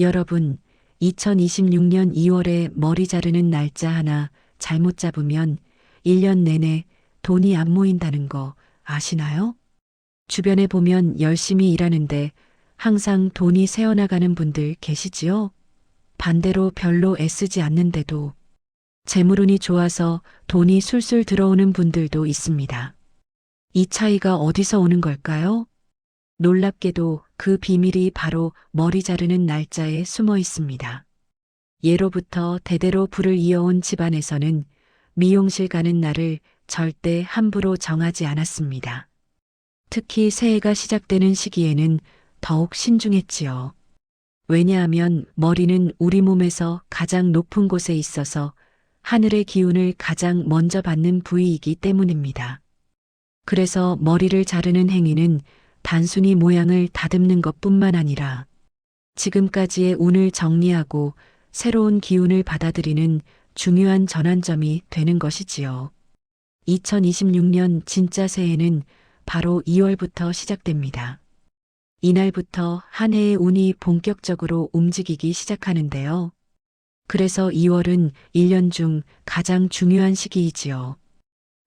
여러분, 2026년 2월에 머리 자르는 날짜 하나 잘못 잡으면 1년 내내 돈이 안 모인다는 거 아시나요? 주변에 보면 열심히 일하는데 항상 돈이 새어나가는 분들 계시지요? 반대로 별로 애쓰지 않는데도 재물운이 좋아서 돈이 술술 들어오는 분들도 있습니다. 이 차이가 어디서 오는 걸까요? 놀랍게도 그 비밀이 바로 머리 자르는 날짜에 숨어 있습니다. 예로부터 대대로 불을 이어온 집안에서는 미용실 가는 날을 절대 함부로 정하지 않았습니다. 특히 새해가 시작되는 시기에는 더욱 신중했지요. 왜냐하면 머리는 우리 몸에서 가장 높은 곳에 있어서 하늘의 기운을 가장 먼저 받는 부위이기 때문입니다. 그래서 머리를 자르는 행위는 단순히 모양을 다듬는 것 뿐만 아니라 지금까지의 운을 정리하고 새로운 기운을 받아들이는 중요한 전환점이 되는 것이지요. 2026년 진짜 새해는 바로 2월부터 시작됩니다. 이날부터 한 해의 운이 본격적으로 움직이기 시작하는데요. 그래서 2월은 1년 중 가장 중요한 시기이지요.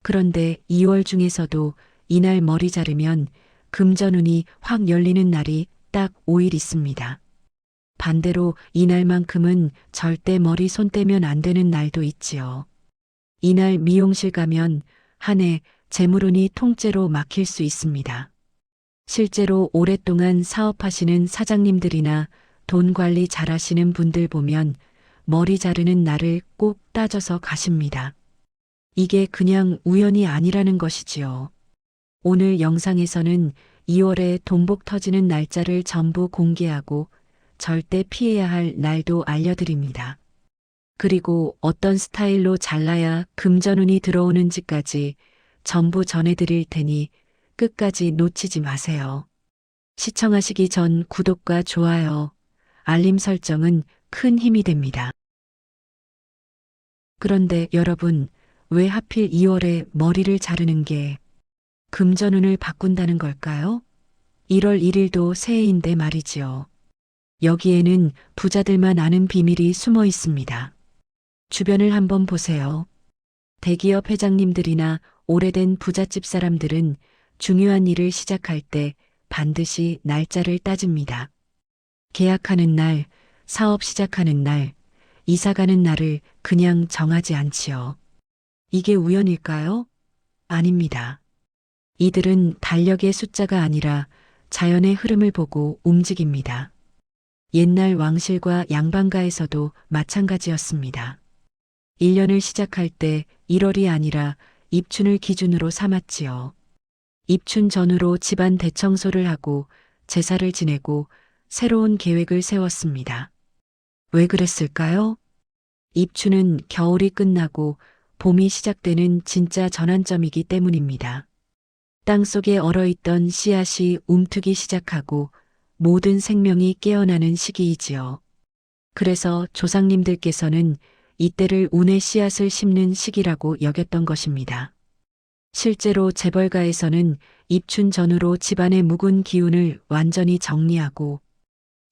그런데 2월 중에서도 이날 머리 자르면 금전운이 확 열리는 날이 딱 5일 있습니다. 반대로 이날만큼은 절대 머리 손 떼면 안 되는 날도 있지요. 이날 미용실 가면 한 해 재물운이 통째로 막힐 수 있습니다. 실제로 오랫동안 사업하시는 사장님들이나 돈 관리 잘하시는 분들 보면 머리 자르는 날을 꼭 따져서 가십니다. 이게 그냥 우연이 아니라는 것이지요. 오늘 영상에서는 2월에 돈복 터지는 날짜를 전부 공개하고 절대 피해야 할 날도 알려드립니다. 그리고 어떤 스타일로 잘라야 금전운이 들어오는지까지 전부 전해드릴 테니 끝까지 놓치지 마세요. 시청하시기 전 구독과 좋아요, 알림 설정은 큰 힘이 됩니다. 그런데 여러분, 왜 하필 2월에 머리를 자르는 게 금전운을 바꾼다는 걸까요? 1월 1일도 새해인데 말이지요. 여기에는 부자들만 아는 비밀이 숨어 있습니다. 주변을 한번 보세요. 대기업 회장님들이나 오래된 부잣집 사람들은 중요한 일을 시작할 때 반드시 날짜를 따집니다. 계약하는 날, 사업 시작하는 날, 이사 가는 날을 그냥 정하지 않지요. 이게 우연일까요? 아닙니다. 이들은 달력의 숫자가 아니라 자연의 흐름을 보고 움직입니다. 옛날 왕실과 양반가에서도 마찬가지였습니다. 1년을 시작할 때 1월이 아니라 입춘을 기준으로 삼았지요. 입춘 전후로 집안 대청소를 하고 제사를 지내고 새로운 계획을 세웠습니다. 왜 그랬을까요? 입춘은 겨울이 끝나고 봄이 시작되는 진짜 전환점이기 때문입니다. 땅 속에 얼어있던 씨앗이 움트기 시작하고 모든 생명이 깨어나는 시기이지요. 그래서 조상님들께서는 이때를 운의 씨앗을 심는 시기라고 여겼던 것입니다. 실제로 재벌가에서는 입춘 전후로 집안의 묵은 기운을 완전히 정리하고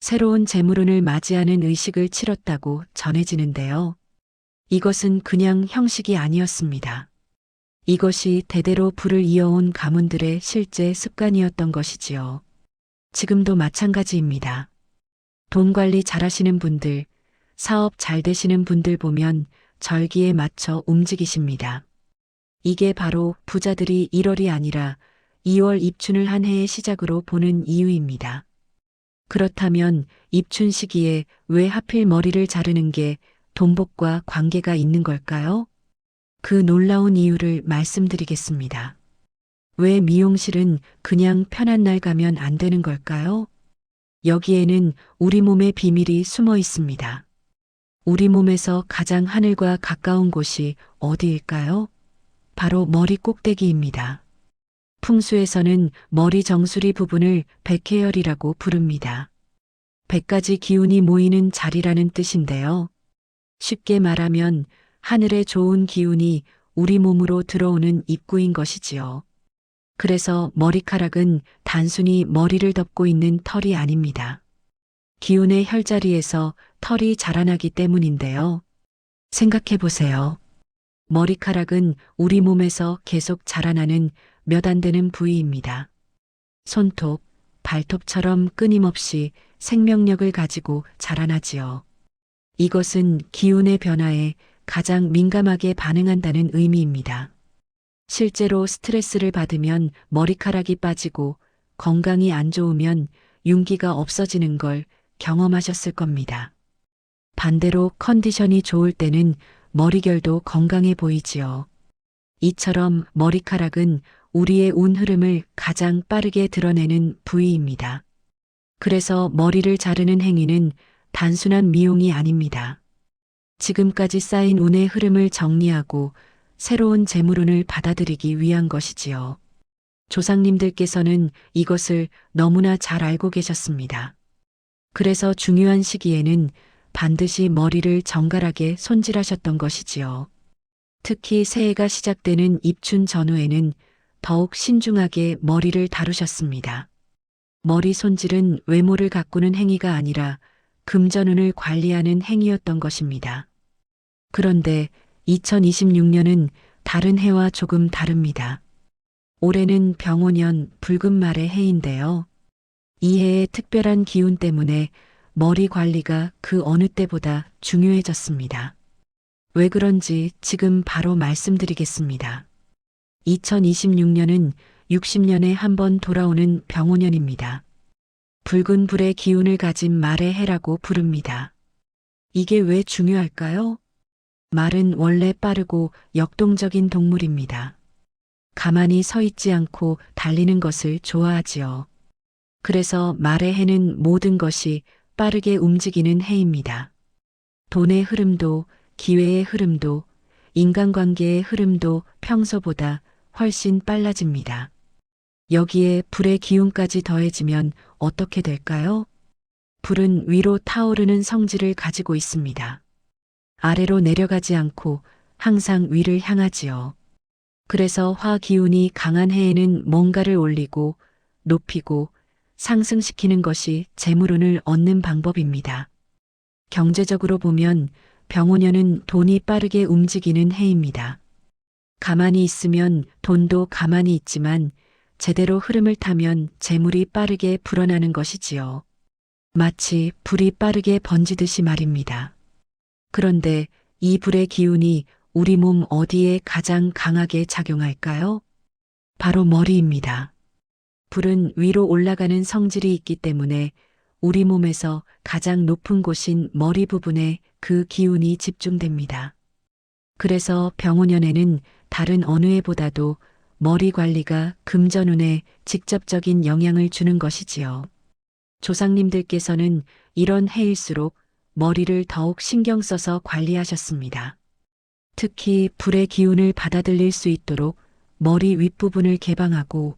새로운 재물운을 맞이하는 의식을 치렀다고 전해지는데요. 이것은 그냥 형식이 아니었습니다. 이것이 대대로 불을 이어온 가문들의 실제 습관이었던 것이지요. 지금도 마찬가지입니다. 돈 관리 잘하시는 분들, 사업 잘 되시는 분들 보면 절기에 맞춰 움직이십니다. 이게 바로 부자들이 1월이 아니라 2월 입춘을 한 해의 시작으로 보는 이유입니다. 그렇다면 입춘 시기에 왜 하필 머리를 자르는 게 돈복과 관계가 있는 걸까요? 그 놀라운 이유를 말씀드리겠습니다. 왜 미용실은 그냥 편한 날 가면 안 되는 걸까요? 여기에는 우리 몸의 비밀이 숨어 있습니다. 우리 몸에서 가장 하늘과 가까운 곳이 어디일까요? 바로 머리 꼭대기입니다. 풍수에서는 머리 정수리 부분을 백해열이라고 부릅니다. 백가지 기운이 모이는 자리라는 뜻인데요. 쉽게 말하면 하늘의 좋은 기운이 우리 몸으로 들어오는 입구인 것이지요. 그래서 머리카락은 단순히 머리를 덮고 있는 털이 아닙니다. 기운의 혈자리에서 털이 자라나기 때문인데요. 생각해 보세요. 머리카락은 우리 몸에서 계속 자라나는 몇 안 되는 부위입니다. 손톱, 발톱처럼 끊임없이 생명력을 가지고 자라나지요. 이것은 기운의 변화에 가장 민감하게 반응한다는 의미입니다. 실제로 스트레스를 받으면 머리카락이 빠지고 건강이 안 좋으면 윤기가 없어지는 걸 경험하셨을 겁니다. 반대로 컨디션이 좋을 때는 머리결도 건강해 보이지요. 이처럼 머리카락은 우리의 운 흐름을 가장 빠르게 드러내는 부위입니다. 그래서 머리를 자르는 행위는 단순한 미용이 아닙니다. 지금까지 쌓인 운의 흐름을 정리하고 새로운 재물운을 받아들이기 위한 것이지요. 조상님들께서는 이것을 너무나 잘 알고 계셨습니다. 그래서 중요한 시기에는 반드시 머리를 정갈하게 손질하셨던 것이지요. 특히 새해가 시작되는 입춘 전후에는 더욱 신중하게 머리를 다루셨습니다. 머리 손질은 외모를 가꾸는 행위가 아니라 금전운을 관리하는 행위였던 것입니다. 그런데 2026년은 다른 해와 조금 다릅니다. 올해는 병오년 붉은 말의 해인데요. 이 해의 특별한 기운 때문에 머리 관리가 그 어느 때보다 중요해졌습니다. 왜 그런지 지금 바로 말씀드리겠습니다. 2026년은 60년에 한 번 돌아오는 병오년입니다. 붉은 불의 기운을 가진 말의 해라고 부릅니다. 이게 왜 중요할까요? 말은 원래 빠르고 역동적인 동물입니다. 가만히 서 있지 않고 달리는 것을 좋아하지요. 그래서 말의 해는 모든 것이 빠르게 움직이는 해입니다. 돈의 흐름도 기회의 흐름도 인간관계의 흐름도 평소보다 훨씬 빨라집니다. 여기에 불의 기운까지 더해지면 어떻게 될까요? 불은 위로 타오르는 성질을 가지고 있습니다. 아래로 내려가지 않고 항상 위를 향하지요. 그래서 화 기운이 강한 해에는 뭔가를 올리고 높이고 상승시키는 것이 재물운을 얻는 방법입니다. 경제적으로 보면 병오년은 돈이 빠르게 움직이는 해입니다. 가만히 있으면 돈도 가만히 있지만 제대로 흐름을 타면 재물이 빠르게 불어나는 것이지요. 마치 불이 빠르게 번지듯이 말입니다. 그런데 이 불의 기운이 우리 몸 어디에 가장 강하게 작용할까요? 바로 머리입니다. 불은 위로 올라가는 성질이 있기 때문에 우리 몸에서 가장 높은 곳인 머리 부분에 그 기운이 집중됩니다. 그래서 병오년에는 다른 어느 해보다도 머리 관리가 금전운에 직접적인 영향을 주는 것이지요. 조상님들께서는 이런 해일수록 머리를 더욱 신경 써서 관리하셨습니다. 특히 불의 기운을 받아들일 수 있도록 머리 윗부분을 개방하고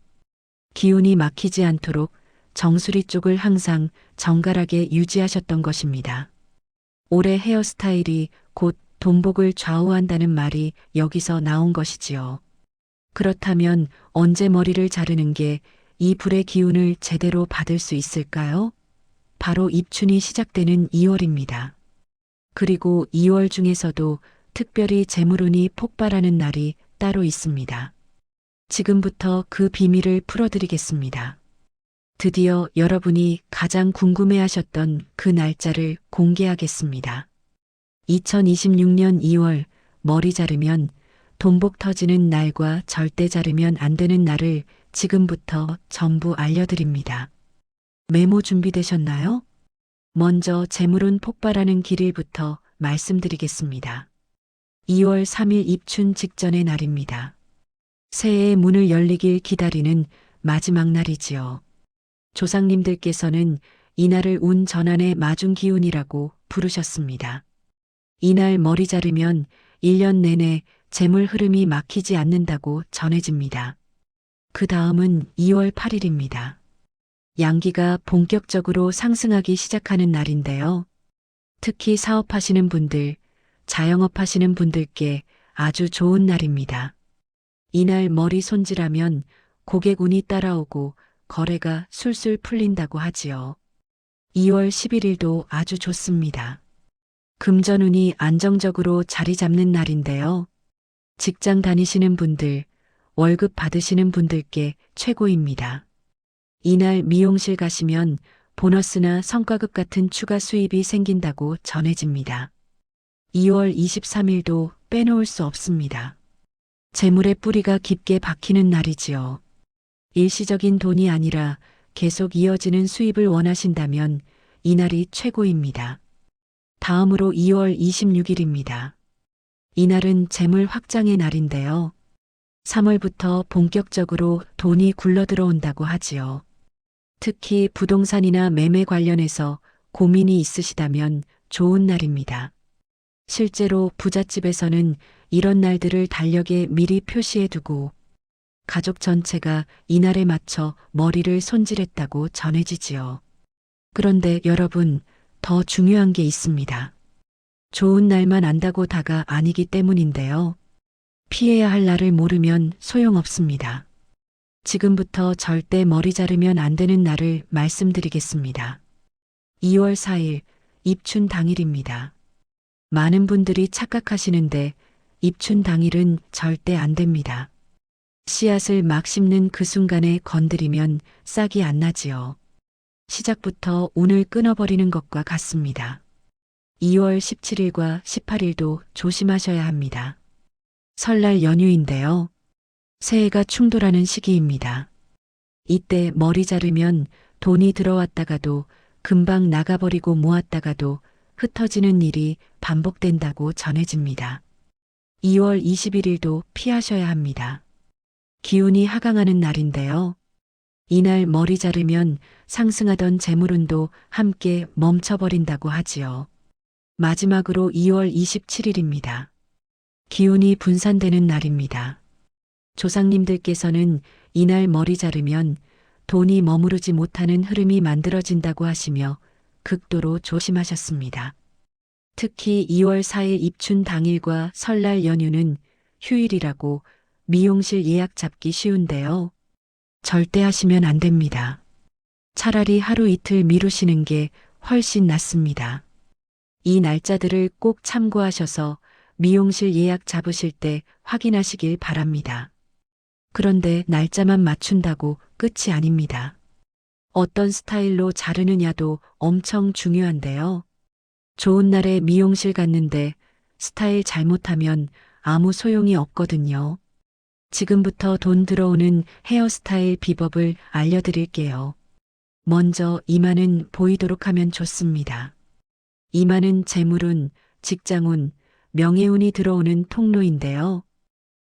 기운이 막히지 않도록 정수리 쪽을 항상 정갈하게 유지하셨던 것입니다. 올해 헤어스타일이 곧 돈복을 좌우한다는 말이 여기서 나온 것이지요. 그렇다면 언제 머리를 자르는 게 이 불의 기운을 제대로 받을 수 있을까요? 바로 입춘이 시작되는 2월입니다. 그리고 2월 중에서도 특별히 재물운이 폭발하는 날이 따로 있습니다. 지금부터 그 비밀을 풀어드리겠습니다. 드디어 여러분이 가장 궁금해 하셨던 그 날짜를 공개하겠습니다. 2026년 2월 머리 자르면 돈복 터지는 날과 절대 자르면 안 되는 날을 지금부터 전부 알려드립니다. 메모 준비되셨나요? 먼저 재물운 폭발하는 길일부터 말씀드리겠습니다. 2월 3일 입춘 직전의 날입니다. 새해의 문을 열리길 기다리는 마지막 날이지요. 조상님들께서는 이날을 운 전환의 마중 기운이라고 부르셨습니다. 이날 머리 자르면 1년 내내 재물 흐름이 막히지 않는다고 전해집니다. 그 다음은 2월 8일입니다. 양기가 본격적으로 상승하기 시작하는 날인데요. 특히 사업하시는 분들, 자영업 하시는 분들께 아주 좋은 날입니다. 이날 머리 손질하면 고객 운이 따라오고 거래가 술술 풀린다고 하지요. 2월 11일도 아주 좋습니다. 금전운이 안정적으로 자리 잡는 날인데요. 직장 다니시는 분들, 월급 받으시는 분들께 최고입니다. 이날 미용실 가시면 보너스나 성과급 같은 추가 수입이 생긴다고 전해집니다. 2월 23일도 빼놓을 수 없습니다. 재물의 뿌리가 깊게 박히는 날이지요. 일시적인 돈이 아니라 계속 이어지는 수입을 원하신다면 이날이 최고입니다. 다음으로 2월 26일입니다. 이날은 재물 확장의 날인데요. 3월부터 본격적으로 돈이 굴러 들어온다고 하지요. 특히 부동산이나 매매 관련해서 고민이 있으시다면 좋은 날입니다. 실제로 부잣집에서는 이런 날들을 달력에 미리 표시해 두고 가족 전체가 이날에 맞춰 머리를 손질했다고 전해지지요. 그런데 여러분, 더 중요한 게 있습니다. 좋은 날만 안다고 다가 아니기 때문인데요. 피해야 할 날을 모르면 소용없습니다. 지금부터 절대 머리 자르면 안 되는 날을 말씀드리겠습니다. 2월 4일 입춘 당일입니다. 많은 분들이 착각하시는데 입춘 당일은 절대 안 됩니다. 씨앗을 막 심는 그 순간에 건드리면 싹이 안 나지요. 시작부터 운을 끊어버리는 것과 같습니다. 2월 17일과 18일도 조심하셔야 합니다. 설날 연휴인데요. 새해가 충돌하는 시기입니다. 이때 머리 자르면 돈이 들어왔다가도 금방 나가버리고 모았다가도 흩어지는 일이 반복된다고 전해집니다. 2월 21일도 피하셔야 합니다. 기운이 하강하는 날인데요. 이날 머리 자르면 상승하던 재물운도 함께 멈춰버린다고 하지요. 마지막으로 2월 27일입니다. 기운이 분산되는 날입니다. 조상님들께서는 이날 머리 자르면 돈이 머무르지 못하는 흐름이 만들어진다고 하시며 극도로 조심하셨습니다. 특히 2월 4일 입춘 당일과 설날 연휴는 휴일이라고 미용실 예약 잡기 쉬운데요. 절대 하시면 안 됩니다. 차라리 하루 이틀 미루시는 게 훨씬 낫습니다. 이 날짜들을 꼭 참고하셔서 미용실 예약 잡으실 때 확인하시길 바랍니다. 그런데 날짜만 맞춘다고 끝이 아닙니다. 어떤 스타일로 자르느냐도 엄청 중요한데요. 좋은 날에 미용실 갔는데 스타일 잘못하면 아무 소용이 없거든요. 지금부터 돈 들어오는 헤어스타일 비법을 알려드릴게요. 먼저 이마는 보이도록 하면 좋습니다. 이마는 재물운, 직장운, 명예운이 들어오는 통로인데요.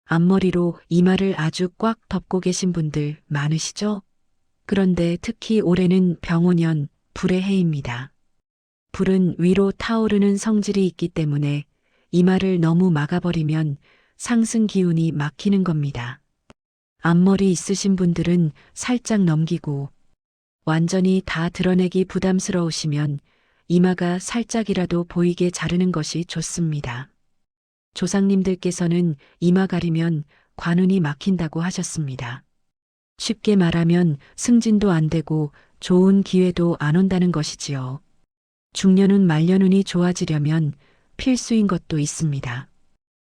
앞머리로 이마를 아주 꽉 덮고 계신 분들 많으시죠? 그런데 특히 올해는 병오년, 불의 해입니다. 불은 위로 타오르는 성질이 있기 때문에 이마를 너무 막아버리면 상승 기운이 막히는 겁니다. 앞머리 있으신 분들은 살짝 넘기고 완전히 다 드러내기 부담스러우시면 이마가 살짝이라도 보이게 자르는 것이 좋습니다. 조상님들께서는 이마 가리면 관운이 막힌다고 하셨습니다. 쉽게 말하면 승진도 안 되고 좋은 기회도 안 온다는 것이지요. 중년은 말년운이 좋아지려면 필수인 것도 있습니다.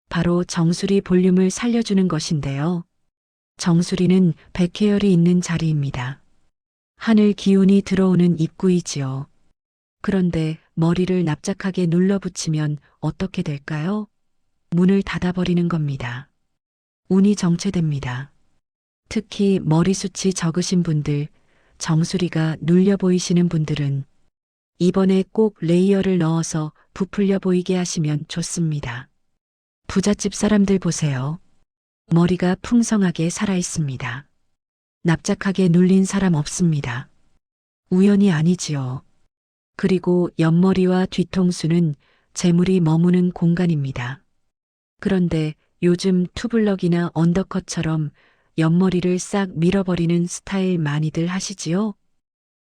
바로 정수리 볼륨을 살려주는 것인데요. 정수리는 백회열이 있는 자리입니다. 하늘 기운이 들어오는 입구이지요. 그런데 머리를 납작하게 눌러붙이면 어떻게 될까요? 문을 닫아버리는 겁니다. 운이 정체됩니다. 특히 머리숱이 적으신 분들, 정수리가 눌려 보이시는 분들은 이번에 꼭 레이어를 넣어서 부풀려 보이게 하시면 좋습니다. 부잣집 사람들 보세요. 머리가 풍성하게 살아 있습니다. 납작하게 눌린 사람 없습니다. 우연이 아니지요. 그리고 옆머리와 뒤통수는 재물이 머무는 공간입니다. 그런데 요즘 투블럭이나 언더컷처럼 옆머리를 싹 밀어버리는 스타일 많이들 하시지요?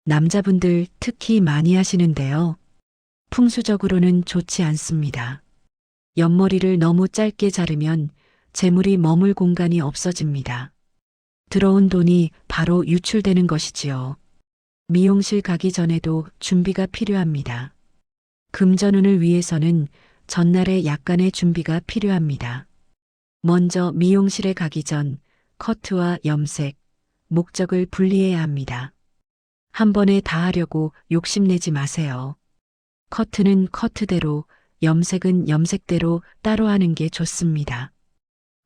남자분들 특히 많이 하시는데요. 풍수적으로는 좋지 않습니다. 옆머리를 너무 짧게 자르면 재물이 머물 공간이 없어집니다. 들어온 돈이 바로 유출되는 것이지요. 미용실 가기 전에도 준비가 필요합니다. 금전운을 위해서는 전날에 약간의 준비가 필요합니다. 먼저 미용실에 가기 전 커트와 염색, 목적을 분리해야 합니다. 한 번에 다 하려고 욕심내지 마세요. 커트는 커트대로, 염색은 염색대로 따로 하는 게 좋습니다.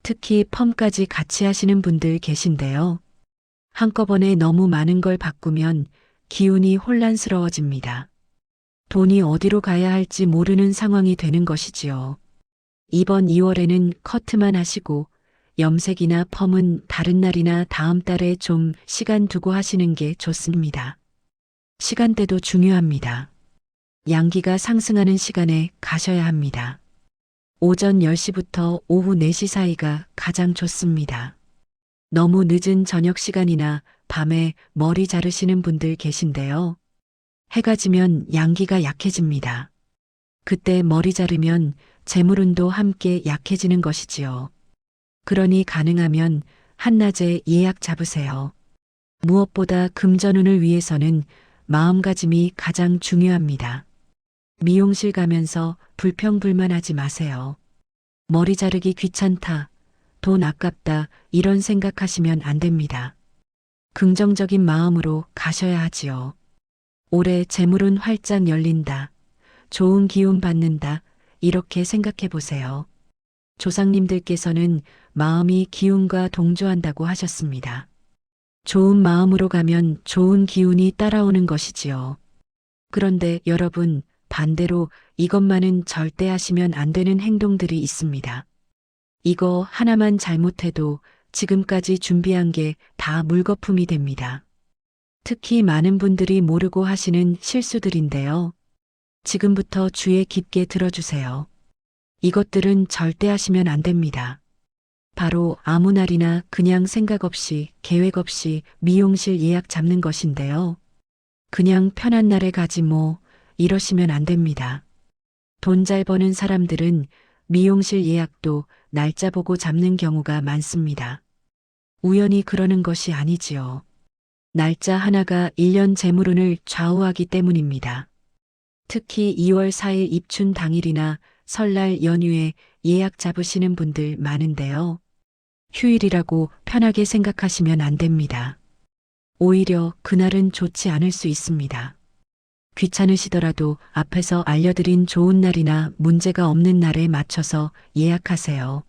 특히 펌까지 같이 하시는 분들 계신데요. 한꺼번에 너무 많은 걸 바꾸면 기운이 혼란스러워집니다. 돈이 어디로 가야 할지 모르는 상황이 되는 것이지요. 이번 2월에는 커트만 하시고 염색이나 펌은 다른 날이나 다음 달에 좀 시간 두고 하시는 게 좋습니다. 시간대도 중요합니다. 양기가 상승하는 시간에 가셔야 합니다. 오전 10시부터 오후 4시 사이가 가장 좋습니다. 너무 늦은 저녁 시간이나 밤에 머리 자르시는 분들 계신데요. 해가 지면 양기가 약해집니다. 그때 머리 자르면 재물운도 함께 약해지는 것이지요. 그러니 가능하면 한낮에 예약 잡으세요. 무엇보다 금전운을 위해서는 마음가짐이 가장 중요합니다. 미용실 가면서 불평불만하지 마세요. 머리 자르기 귀찮다, 돈 아깝다, 이런 생각하시면 안 됩니다. 긍정적인 마음으로 가셔야 하지요. 올해 재물은 활짝 열린다. 좋은 기운 받는다. 이렇게 생각해 보세요. 조상님들께서는 마음이 기운과 동조한다고 하셨습니다. 좋은 마음으로 가면 좋은 기운이 따라오는 것이지요. 그런데 여러분, 반대로 이것만은 절대 하시면 안 되는 행동들이 있습니다. 이거 하나만 잘못해도 지금까지 준비한 게 다 물거품이 됩니다. 특히 많은 분들이 모르고 하시는 실수들인데요. 지금부터 주의 깊게 들어주세요. 이것들은 절대 하시면 안 됩니다. 바로 아무 날이나 그냥 생각 없이 계획 없이 미용실 예약 잡는 것인데요. 그냥 편한 날에 가지 뭐 이러시면 안 됩니다. 돈 잘 버는 사람들은 미용실 예약도 날짜 보고 잡는 경우가 많습니다. 우연히 그러는 것이 아니지요. 날짜 하나가 1년 재물운을 좌우하기 때문입니다. 특히 2월 4일 입춘 당일이나 설날 연휴에 예약 잡으시는 분들 많은데요. 휴일이라고 편하게 생각하시면 안 됩니다. 오히려 그날은 좋지 않을 수 있습니다. 귀찮으시더라도 앞에서 알려드린 좋은 날이나 문제가 없는 날에 맞춰서 예약하세요.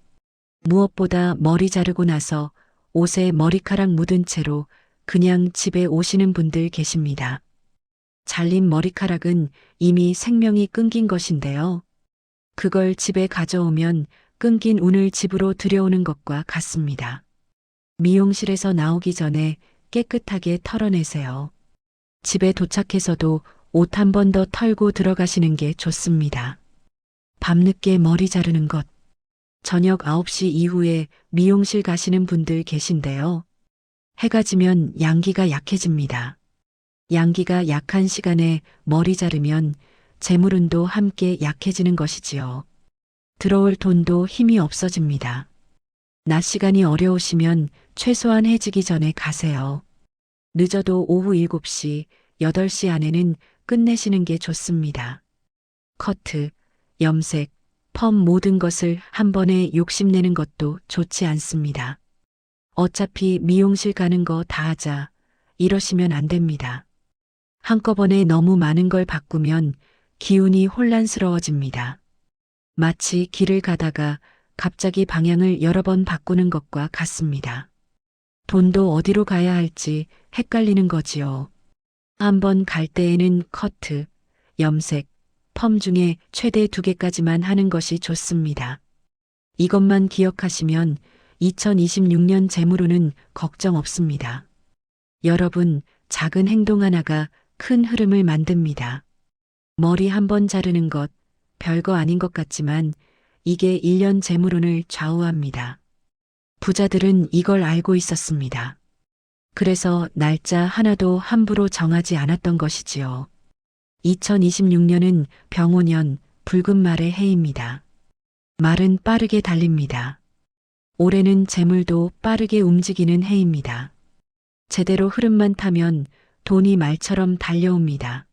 무엇보다 머리 자르고 나서 옷에 머리카락 묻은 채로 그냥 집에 오시는 분들 계십니다. 잘린 머리카락은 이미 생명이 끊긴 것인데요. 그걸 집에 가져오면 끊긴 운을 집으로 들여오는 것과 같습니다. 미용실에서 나오기 전에 깨끗하게 털어내세요. 집에 도착해서도 옷 한 번 더 털고 들어가시는 게 좋습니다. 밤늦게 머리 자르는 것. 저녁 9시 이후에 미용실 가시는 분들 계신데요. 해가 지면 양기가 약해집니다. 양기가 약한 시간에 머리 자르면 재물운도 함께 약해지는 것이지요. 들어올 돈도 힘이 없어집니다. 낮 시간이 어려우시면 최소한 해지기 전에 가세요. 늦어도 오후 7시, 8시 안에는 끝내시는 게 좋습니다. 커트, 염색, 펌 모든 것을 한 번에 욕심내는 것도 좋지 않습니다. 어차피 미용실 가는 거 다 하자. 이러시면 안 됩니다. 한꺼번에 너무 많은 걸 바꾸면 기운이 혼란스러워집니다. 마치 길을 가다가 갑자기 방향을 여러 번 바꾸는 것과 같습니다. 돈도 어디로 가야 할지 헷갈리는 거지요. 한번 갈 때에는 커트, 염색, 펌 중에 최대 두 개까지만 하는 것이 좋습니다. 이것만 기억하시면 2026년 재물운은 걱정 없습니다. 여러분, 작은 행동 하나가 큰 흐름을 만듭니다. 머리 한 번 자르는 것, 별거 아닌 것 같지만 이게 1년 재물운을 좌우합니다. 부자들은 이걸 알고 있었습니다. 그래서 날짜 하나도 함부로 정하지 않았던 것이지요. 2026년은 병오년 붉은 말의 해입니다. 말은 빠르게 달립니다. 올해는 재물도 빠르게 움직이는 해입니다. 제대로 흐름만 타면 돈이 말처럼 달려옵니다.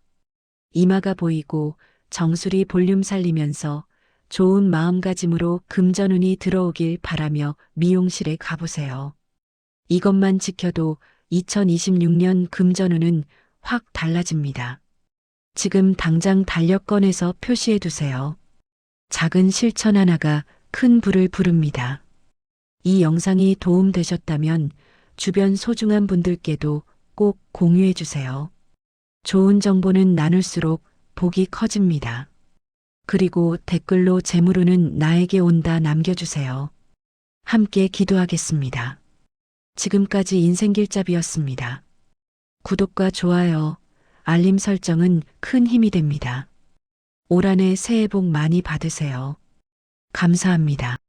이마가 보이고 정수리 볼륨 살리면서 좋은 마음가짐으로 금전운이 들어오길 바라며 미용실에 가보세요. 이것만 지켜도 2026년 금전운은 확 달라집니다. 지금 당장 달력 꺼내서 표시해 두세요. 작은 실천 하나가 큰 불을 부릅니다. 이 영상이 도움되셨다면 주변 소중한 분들께도 꼭 공유해 주세요. 좋은 정보는 나눌수록 복이 커집니다. 그리고 댓글로 재물운은 나에게 온다 남겨주세요. 함께 기도하겠습니다. 지금까지 인생길잡이였습니다. 구독과 좋아요, 알림 설정은 큰 힘이 됩니다. 올 한해 새해 복 많이 받으세요. 감사합니다.